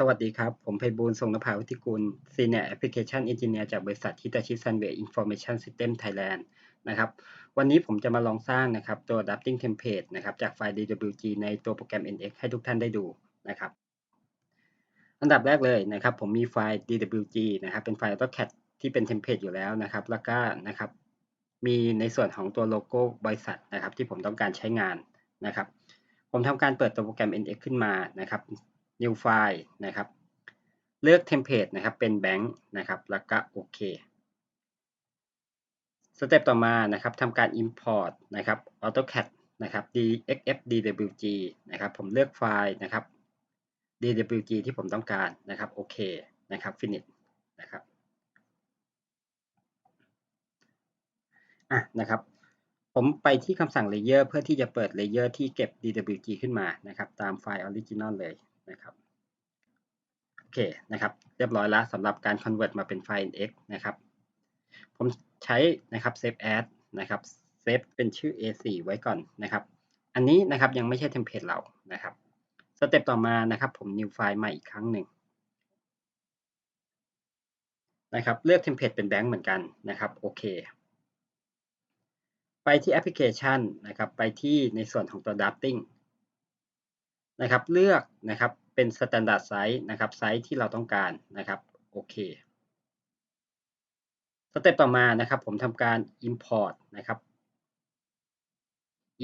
สวัสดีครับ ผมไพบูลทรงนภาวิทิกุล Senior Application Engineer จากบริษัท Hitachi Sunway Information System Thailand นะครับ วันนี้ผมจะมาลองสร้างนะครับตัว Adapting Template นะครับจากไฟล์ DWG ในตัวโปรแกรม NX ให้ทุกท่านได้ดูนะครับ อันดับแรกเลยนะครับ ผมมีไฟล์ DWG นะครับ เป็นไฟล์ AutoCAD ที่เป็นเทมเพลตอยู่แล้วนะครับ แล้วก็นะครับ มีในส่วนของตัวโลโก้บริษัทนะครับ ที่ผมต้องการใช้งานนะครับ ผมทำการเปิดตัวโปรแกรม NX ขึ้นมานะครับ new file นะครับ เลือก template นะครับ เป็น bank นะครับ แล้วก็โอเค สเต็ปต่อมานะครับทำการ import นะครับ AutoCAD นะครับ dxf dwg นะครับ ผมเลือกไฟล์นะครับ dwg ที่ผมต้องการนะครับ โอเคนะครับ finish นะครับอะนะครับ ผมไปที่คำสั่ง layer เพื่อที่จะเปิด layer ที่เก็บ dwg ขึ้นมานะครับ ตามไฟล์ original เลย นะครับโอเคนะครับ เรียบร้อยแล้วสำหรับการ convert มาเป็นไฟล์ x นะครับ ผมใช้นะครับ save as นะครับ save เป็นชื่อ a4 ไว้ก่อนนะครับ อันนี้นะครับยังไม่ใช่เทมเพลตเรานะครับสเต็ปต่อมานะครับ ผม new file ใหม่อีกครั้งหนึ่งนะครับเลือกเทมเพลตเป็นแบงค์เหมือนกันนะครับโอเค ไปที่แอปพลิเคชันนะครับ ไปที่ในส่วนของตัว drafting นะครับ เลือกนะครับเป็น standard size นะครับไซส์ที่เราต้องการนะครับโอเคสเต็ปต่อมานะครับ ผมทำการ import นะครับ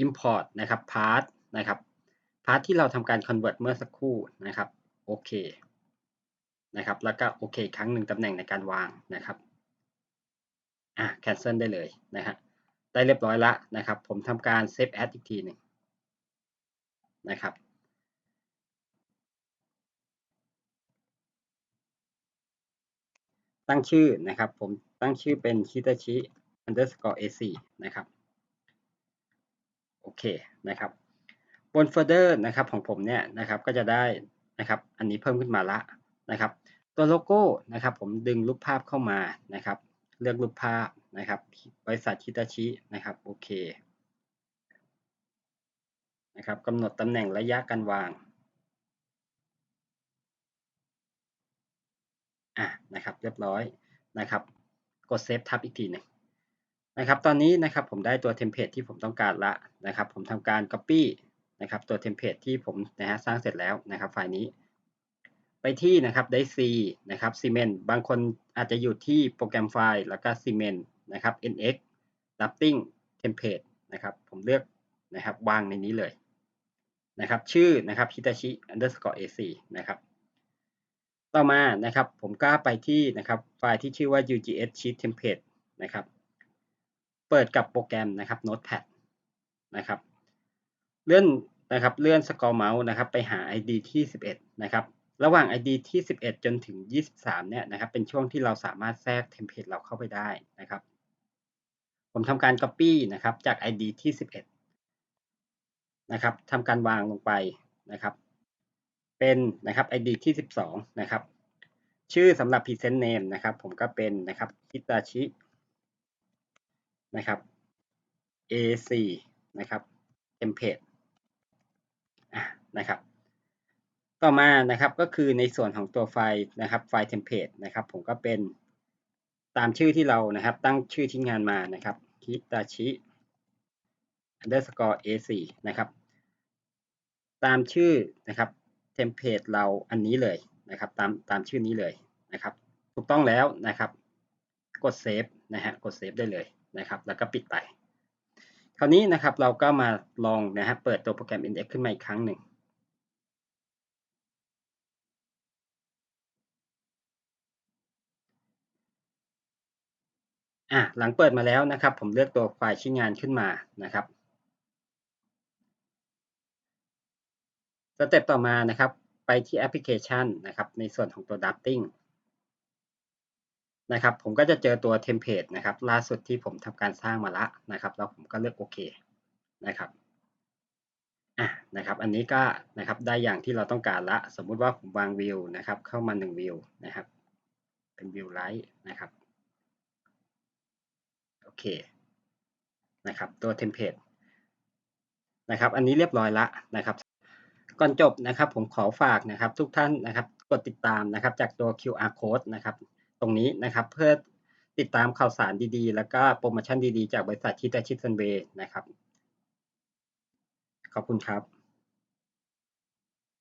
import นะครับ part นะครับ part ที่เราทำการ convert เมื่อสักครู่นะครับโอเคนะครับ แล้วก็โอเคครั้งหนึ่งตำแหน่งในการวางนะครับอะ cancel ได้เลยนะฮะได้เรียบร้อยละนะครับ ผมทำการ save as อีกทีหนึ่งนะครับ ตั้งชื่อนะครับ ผมตั้งชื่อเป็น hitachi underscore ac นะครับ โอเคนะครับ บนโฟลเดอร์นะครับของผมเนี่ยนะครับก็จะได้นะครับ อันนี้เพิ่มขึ้นมาละนะครับ ตัวโลโก้นะครับ ผมดึงรูปภาพเข้ามานะครับ เลือกรูปภาพนะครับ บริษัท Hitachi นะครับโอเคนะครับกำหนดตำแหน่งระยะการวาง อะนะครับเรียบร้อยนะครับ กดเซฟทับอีกทีหนึ่งนะครับ ตอนนี้นะครับผมได้ตัวเทมเพลตที่ผมต้องการละนะครับ ผมทำการ Copy นะครับตัวเทมเพลตที่ผมนะฮะสร้างเสร็จแล้วนะครับไฟล์นี้ ไปที่นะครับได้ C นะครับ Cement บางคนอาจจะอยู่ที่โปรแกรมไฟล์แล้วก็ Cement นะครับ NX Drafting Template นะครับผมเลือกนะครับวางในนี้เลยนะครับชื่อนะครับ Hitachi underscore AC นะครับ ต่อมานะครับผมก็ไปที่นะครับไฟล์ที่ชื่อว่า UGS Sheet Template นะครับ เปิดกับโปรแกรมนะครับ Notepad นะครับ เลื่อนนะครับเลื่อนสกอร์เมาส์นะครับไปหา ID ที่ 11 นะครับ ระหว่าง ID ที่ 11 จนถึง 23 เนี่ยนะครับ เป็นช่วงที่เราสามารถแทรกเทมเพลตเราเข้าไปได้นะครับ ผมทำการ Copy นะครับจาก ID ที่ 11 นะครับทำการวางลงไปนะครับ เป็นนะครับ ID ที่ 12 นะครับ ชื่อสำหรับ Present Name นะครับ ผมก็เป็นนะครับ Hitachi นะครับ A4 นะครับ Template นะครับ ต่อมานะครับก็คือในส่วนของตัวไฟล์นะครับไฟล์ Template นะครับ ผมก็เป็นตามชื่อที่เรานะครับ ตั้งชื่อที่งานมานะครับ Hitachi underscore A4 นะครับ ตามชื่อนะครับ เทมเพลตเราอันนี้เลยนะครับ ตามตามชื่อนี้เลยนะครับ ถูกต้องแล้วนะครับ กดเซฟนะฮะกดเซฟได้เลยนะครับ แล้วก็ปิดไป คราวนี้นะครับเราก็มาลองนะฮะเปิดตัวโปรแกรม Index ขึ้นมาอีกครั้งหนึ่งอะหลังเปิดมาแล้วนะครับ ผมเลือกตัวไฟล์ชิ้นงานขึ้นมานะครับ สเต็ปต่อมานะครับ ไปที่แอปพลิเคชันนะครับ ในส่วนของตัว drafting นะครับผมก็จะเจอตัวเทมเพลตนะครับ ล่าสุดที่ผมทำการสร้างมาละนะครับ แล้วผมก็เลือกโอเคนะครับอะนะครับ อันนี้ก็นะครับได้อย่างที่เราต้องการละ สมมุติว่าผมวางวิวนะครับ เข้ามา1วิวนะครับ เป็นวิวไลท์นะครับโอเคนะครับ ตัวเทมเพลตนะครับ อันนี้เรียบร้อยละนะครับ ก่อนจบนะครับผมขอฝากนะครับทุกท่านนะครับกดติดตามนะครับจากตัว QR code นะครับตรงนี้นะครับเพื่อติดตามข่าวสารดีๆ แล้วก็โปรโมชั่นดีๆ จากบริษัทชิตาชิตซันเวย์นะครับ ขอบคุณครับ